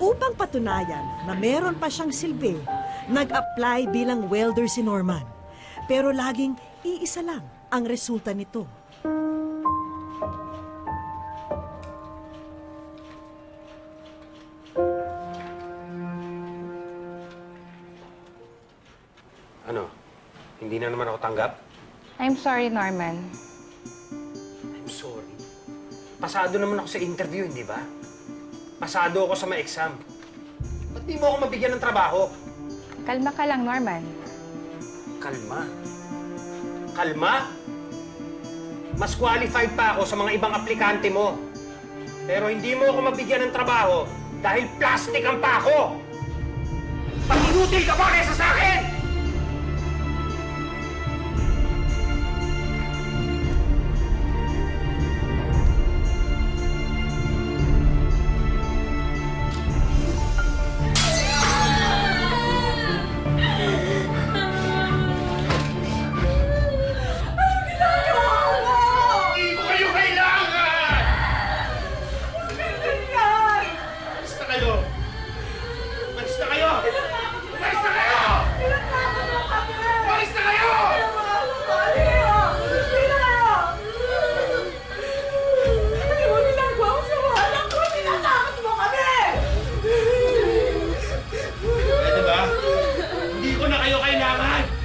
Upang patunayan na meron pa siyang silbi, nag-apply bilang welder si Norman. Pero laging iisa lang ang resulta nito. Ano? Hindi na naman ako tanggap? I'm sorry, Norman. I'm sorry. Pasado naman ako sa interview, hindi ba? Pasado ako sa mga exam. Ba't di mo ako mabigyan ng trabaho? Kalma ka lang, Norman. Kalma. Kalma? Mas qualified pa ako sa mga ibang aplikante mo. Pero hindi mo ako mabigyan ng trabaho dahil plastic ang pa ako! Pag-inutil ka pa kaysa sa akin! llamar